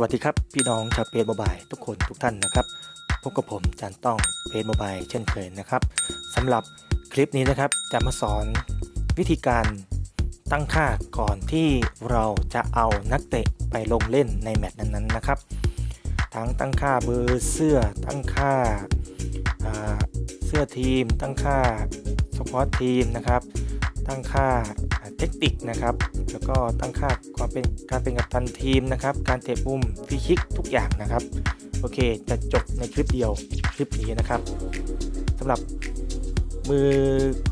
วัสดีครับ พี่น้องชาวเพจโมบายทุกคนทุกท่านนะครับพบกับผมจานต้องเพจโมบายเช่นเคยนะครับสำหรับคลิปนี้นะครับจะมาสอนวิธีการตั้งค่าก่อนที่เราจะเอานักเตะไปลงเล่นในแมตช์นั้นๆนะครับ ทั้งตั้งค่าเบอร์เสื้อ ตั้งค่าเสื้อทีม ตั้งค่าสปอร์ตทีมนะครับ ตั้งค่า เทคนิคนะครับ แล้วก็ตั้งค่าความเป็นการเป็นกัปตันทีมนะครับ การเตะมุมฟรีคิกทุกอย่างนะครับ โอเค จะจบในคลิปเดียวคลิปนี้นะครับสำหรับมือ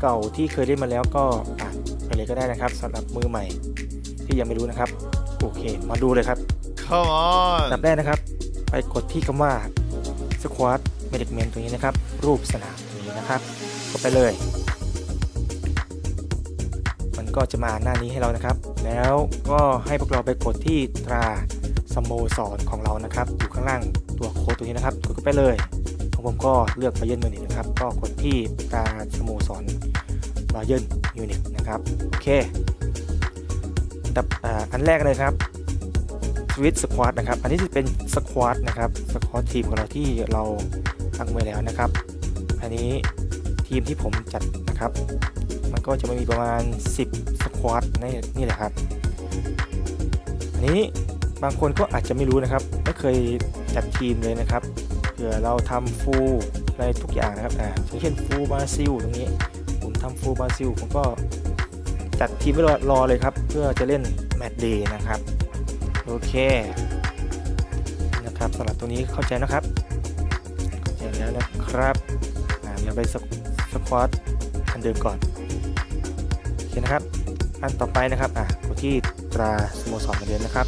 เก่าที่เคยเล่นมาแล้วก็อ่านไปเลยก็ได้นะครับสำหรับมือใหม่ที่ยังไม่รู้นะครับ โอเค มาดูเลยครับ Come อัน on ดับแรกนะครับ ไปกดที่คำว่า Squad Management ตรงนี้นะครับ รูปสนามตรงนี้นะครับกดไปเลย มันก็จะมาหน้านี้ให้เรานะครับ แล้วก็ให้พวกเราไปกดที่ตราสโมสรของเรานะครับ อยู่ข้างล่างตัวโค้ดตรงนี้นะครับกดไปเลยของผมก็เลือกบาเยิร์นมิวนิกนะครับ ก็กดที่ตราสโมสรบาเยิร์นมิวนิกนะครับโอเคอันดับอ่าอันแรกเลยครับสวิตสควอตนะครับ อันนี้จะเป็นสควอตนะครับสควอตทีมของเราที่เราตั้งไว้แล้วนะครับ อันนี้ทีมที่ผมจัดนะครับ มันก็จะมีประมาณ 10 ควอตนี่นี่แหละครับอันนี้บางคนก็อาจจะไม่รู้นะครับ ไม่เคยจัดทีมเลยนะครับเผื่อเราทำฟูลอะไรทุกอย่างนะครับอ่าอย่างเช่นฟูลบราซิลตรงนี้ ผมทำฟูลบราซิลผมก็จัดทีมไว้รอเลยครับ เพื่อจะเล่นแมตช์เดย์นะครับ โอเคนะครับสำหรับตัวนี้เข้าใจนะครับเข้าใจแล้วนะครับอ่าเดี๋ยวไปสคสควอตอันเดิมก่อนโอเคนะครับ อันต่อไปนะครับอะกดที่ตราสโมสรเหมือนเดิมนะครับ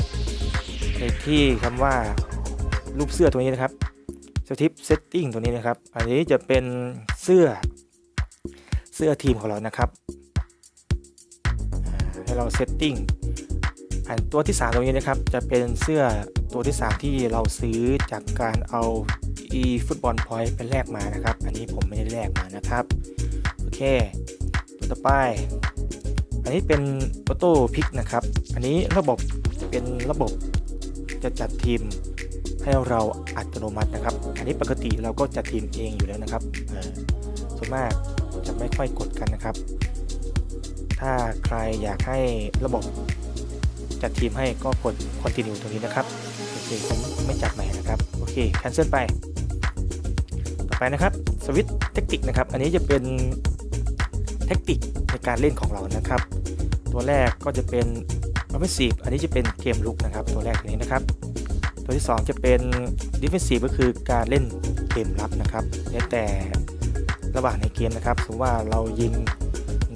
ในที่คำว่ารูปเสื้อตัวนี้นะครับสทิปเซตติ้งตัวนี้นะครับ อันนี้จะเป็นเสื้อเสื้อทีมของเรานะครับให้เราเซตติ้งอันตัวที่ 3 ตรงนี้นะครับ จะเป็นเสื้อตัวที่ 3 ที่เราซื้อจากการเอา e ฟุตบอลพอยต์เป็นแลกมานะครับ อันนี้ผมไม่ได้แลกมานะครับ โอเค ตัวต่อไป นนี้เป็นออโต้พิกนะครับ อันนี้ระบบเป็นระบบจะจัดทีมให้เราอัตโนมัตินะครับ อันนี้ปกติเราก็จัดทีมเองอยู่แล้วนะครับส่วนมากจะไม่ค่อยกดกันนะครับ ถ้าใครอยากให้ระบบจัดทีมให้ก็กด continue ตรงนี้นะครับ โอเคผมไม่จัดใหม่นะครับ โอเค cancel ไป ต่อไปนะครับสวิตเทคนิคนะครับ อันนี้จะเป็นเทคนิคในการเล่นของเรานะครับ ตัวแรกก็จะเป็น offensive อันนี้จะเป็นเกมลุกนะครับ ตัวแรกนี้นะครับ ตัวที่ 2 จะเป็น defensive ก็คือการเล่นเกมรับนะครับแล้วแต่ระหว่างในเกมนะครับสมมติว่าเรายิง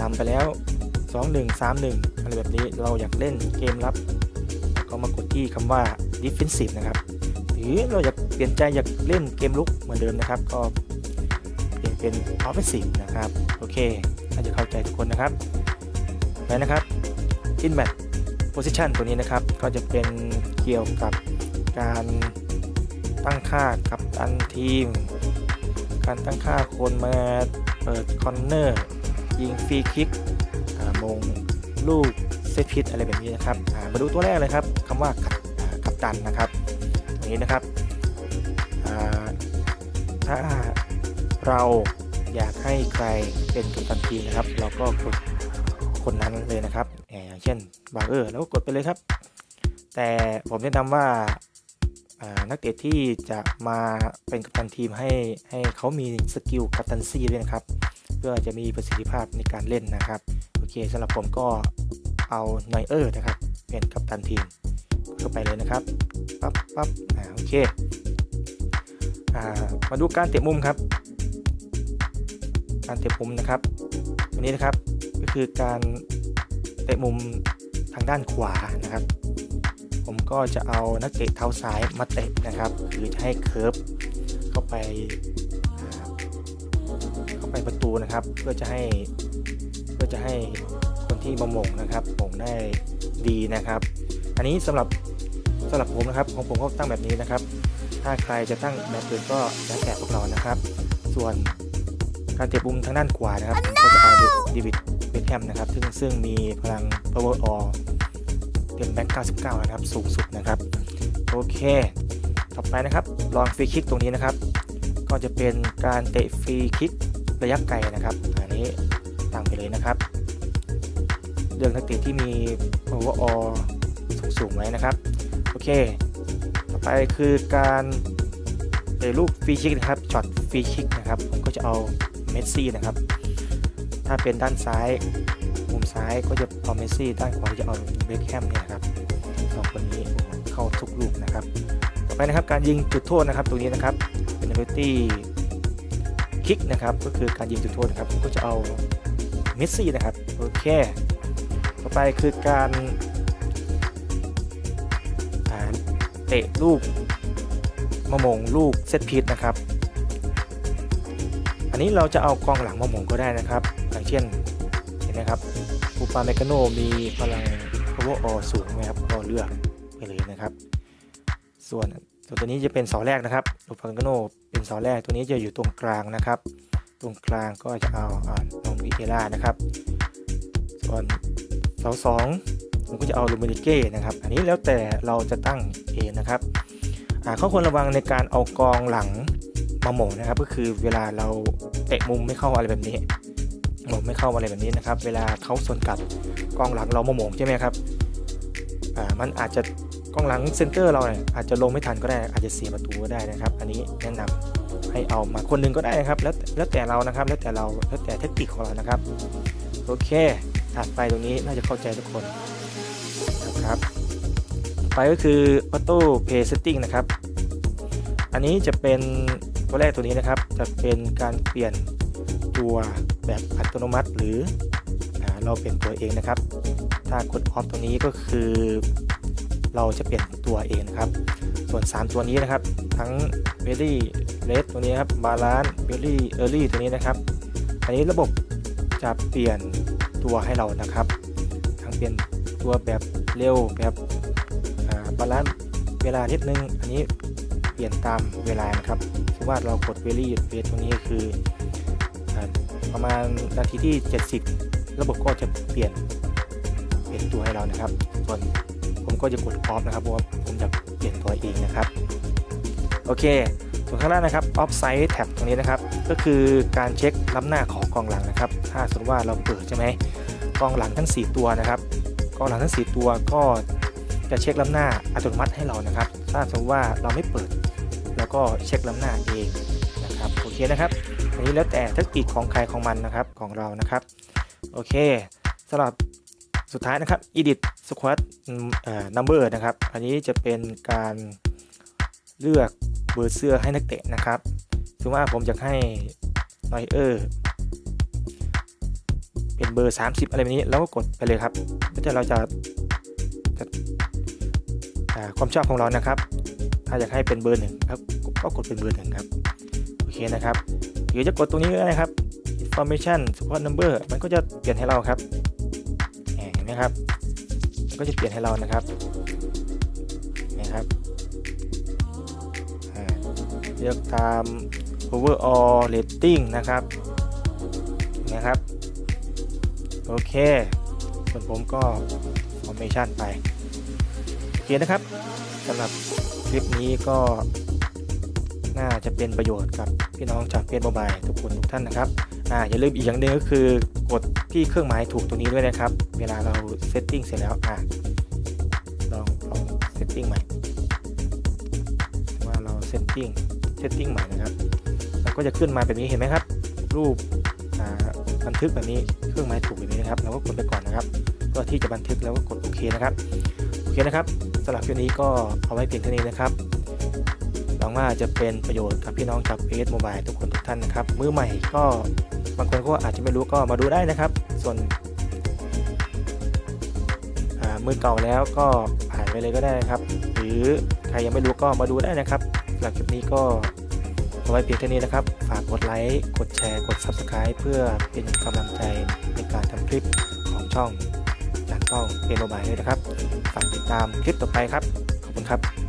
นำไปแล้ว 2 1 3 1อะไรแบบนี้เราอยากเล่นเกมรับ ก็มากดที่คำว่า defensive นะครับ หรือเราอยากเปลี่ยนใจอยากเล่นเกมลุกเหมือนเดิมนะครับ ก็เปลี่ยนเป็น offensive นะครับ โอเคน่าจะเข้าใจทุกคนนะครับ ไปนะครับ in mat position ตัวนี้นะครับ ก็จะเป็นเกี่ยวกับการตั้งค่ากับตันทีม การตั้งค่าคนมาเปิดคอนเนอร์ยิงฟรีคิกมงลูกเซตพิษอะไรแบบนี้นะครับามาดูตัวแรกเลยครับคำว่ากัปอ่ากัปตันนะครับตรงนี้นะครับถ้าเราอยากให้ใครเป็นกัปตันทีมนะครับ เราก็กด คนนั้นเลยนะครับอย่างเช่นบาเออแล้วก็กดไปเลยครับ แต่ผมแนะนำว่าอ่านักเตะที่จะมาเป็นกัปตันทีมให้ให้เขามีสกิลกัปตันซีด้วยนะครับ เพื่อจะมีประสิทธิภาพในการเล่นนะครับ โอเคสำหรับผมก็เอาไนเออร์นะครับ เป็นกัปตันทีมเข้าไปเลยนะครับปั๊บปั๊บอ่าโอเคอ่ามาดูการเตะมุมครับ การเตะมุมนะครับวันนี้นะครับ ก็คือการเตะมุมทางด้านขวานะครับ ผมก็จะเอานักเตะเท้าซ้ายมาเตะนะครับ คือให้เคิร์ฟเข้าไปเข้าไปประตูนะครับ เพื่อจะให้เพื่อจะให้คนที่มาหม่งนะครับหม่งได้ดีนะครับ อันนี้สำหรับสำหรับผมนะครับของผมก็ตั้งแบบนี้นะครับ ถ้าใครจะตั้งแบบอื่นก็แล้วแต่พวกเรานะครับ ส่วนการเตะมุมทางด้านขวานะครับ ก็จะเอาเดวิด มนะครับ ซึ่งซึ่งมีพลัง power all เป็นแบ็ก99 นะครับ สูงสุดนะครับ โอเค ต่อไปนะครับ ลองฟรีคิกตรงนี้นะครับ ก็จะเป็นการเตะฟรีคิกระยะไกลนะครับ อันนี้ตั้งไปเลยนะครับ เรื่องนักเตะที่มี overall สูงๆไว้นะครับ โอเค ต่อไปคือการเตะลูกฟรีคิกนะครับ ช็อตฟรีคิกนะครับ ผมก็จะเอาเมสซี่นะครับ ถ้าเป็นด้านซ้าย มุมซ้ายก็จะเอาเมสซี่ ด้านขวาจะเอาเบคแฮมเนี่ยครับสองคนนี้เข้าทุกลูกนะครับ ต่อไปนะครับการยิงจุดโทษนะครับตรงนี้นะครับเป็น penalty kick นะครับก็คือการยิงจุดโทษนะครับก็จะเอาเมสซี่นะครับโอเคต่อไปคือการาเตะลูกมะมงลูกเซตพีทนะครับ อันนี้เราจะเอากองหลังมะมงก็ได้นะครับ อย่างเช่นเห็นไหมครับปูปาเมกาโนมีพลัง power all สูงนะครับก็เลือกไปเลยนะครับ ส่วนส่วตัวนี้จะเป็นเสาแรกนะครับปูปาเมกาโนเป็นเสาแรกตัวนี้จะอยู่ตรงกลางนะครับ ตรงกลางก็จะเอาอ่าน้องวิเอล่านะครับ ส่วนเสาสองผมก็จะเอาลูมินิเก้นะครับ อันนี้แล้วแต่เราจะตั้งเองนะครับอ่าข้อควรระวังในการเอากองหลังมาหม่งนะครับ ก็คือเวลาเราเตะมุมไม่เข้าอะไรแบบนี้ หม่งไม่เข้าอะไรแบบนี้นะครับ เวลาเขาสวนกลับกล้องหลังเรามาหม่งใช่ไหมครับอ่ามันอาจจะกล้องหลังเซนเตอร์เราเนี่ยอาจจะลงไม่ทันก็ได้ อาจจะเสียประตูก็ได้นะครับ อันนี้แนะนำให้เอามาคนหนึงก็ได้นะครับ แล้วแล้วแต่เรานะครับ แล้วแต่เราแล้วแต่เทคนิคของเรานะครับโอเคถัดไปตรงนี้น่าจะเข้าใจทุกคนนะครับไปก็คือ Auto Pay Setting นะครับ อันนี้จะเป็นตัวแรกตัวนี้นะครับ จะเป็นการเปลี่ยนตัว แบบอัตโนมัติหรืออเราเปลี่ยนตัวเองนะครับ ถ้ากด off ตัวนี้ก็คือ เราจะเปลี่ยนตัวเองครับ ส่วน 3 ตัวนี้นะครับ ทั้ง Very Red ตัวนี้ครับ Balance Very Early ตัวนี้นะครับอันนี้ระบบจะเปลี่ยนตัวให้เรานะครับ ทั้งเปลี่ยนตัวแบบเร็วแบบบาลานซ์เวลานิดนึง อันนี้เปลี่ยนตามเวลานะครับสมมติว่าเรากดเวลี่เวทตรงนี้คืออ ประมาณนาทีที่ 70 ระบบก็จะเปลี่ยนเปลี่ยนตัวให้เรานะครับ ส่วนผมก็จะกดออฟนะครับเพราะว่าผมจะเปลี่ยนตัวเองนะครับโอเค ส่วนข้างล่างนะครับ offside tab ตรงนี้นะครับ ก็คือการเช็คล้ำหน้าของกองหลังนะครับ ถ้าสมมติว่าเราเปิดใช่ไหมกองหลังทั้ง 4 ตัวนะครับกองหลังทั้ง 4 ตัวก็จะเช็คล้ำหน้าอัตโนมัติให้เรานะครับ ถ้าสมมติว่าเราไม่เปิด แล้วก็เช็คล้ำหน้าเอง นะครับโอเคนะครับอันนี้แล้วแต่เทคนิคของใครของมันนะครับของเรานะครับโอเคสำหรับสุดท้ายนะครับ edit squad number นะครับ อันนี้จะเป็นการเลือกเบอร์เสื้อให้นักเตะนะครับสมมติว่าผมอยากให้นอยเออร์เป็นเบอร์ 30 อะไรแบบนี้แล้วก็กดไปเลยครับก็จะเราจะจะอ่าความชอบของเรานะครับ ถ้าอยากให้เป็นเบอร์หนึ่งครับก็กดเป็นเบอร์หนึ่งครับ เคนะครับหรือจะกดตรงนี้ก็ได้นะครับ information squad number มันก็จะเปลี่ยนให้เราครับเห็นไหมครับมันก็จะเปลี่ยนให้เรานะครับนะครับเลือกตาม overall rating นะครับนะครับโอเคส่วนผมก็ formation ไป โอเคนะครับสำหรับคลิปนี้ก็ น่าจะเป็นประโยชน์กับพี่น้องจากเฟซโมบายทุกคนทุกท่านนะครับอ่าอย่าลืมอีกอย่างหนึ่งก็คือกดที่เครื่องหมายถูกตรงนี้ด้วยนะครับ เวลาเราเซตติ้งเสร็จแล้วอ่าลองลองเซตติ้งใหม่ว่าเราเซตติ้งเซตติ้งใหม่นะครับแล้วก็จะขึ้นมาแบบนี้เห็นไหมครับ รูปอ่าบันทึกแบบนี้เครื่องหมายถูกแบบนี้นะครับเราก็กดไปก่อนนะครับเพื่อที่จะบันทึกแล้วก็กดโอเคนะครับโอเคนะครับสำหรับคลิปนี้ก็เอาไว้เพียงเท่านี้นะครับ ว่าจะเป็นประโยชน์กับพี่น้องจากเพจโมบายทุกคนทุกท่านนะครับมือใหม่ก็บางคนก็อาจจะไม่รู้ก็มาดูได้นะครับ ส่วนมือเก่าแล้วก็ผ่านไปเลยก็ได้นะครับ หรือใครยังไม่รู้ก็มาดูได้นะครับสำหรับคลิปนี้ก็เอาไว้เพียงเท่านี้นะครับ ฝากกดไลค์ กดแชร์ กด Subscribe เพื่อเป็นกำลังใจในการทำคลิปของช่องจานต้องเป็นโมบายด้วยนะครับ ฝากติดตามคลิปต่อไปครับ ขอบคุณครับ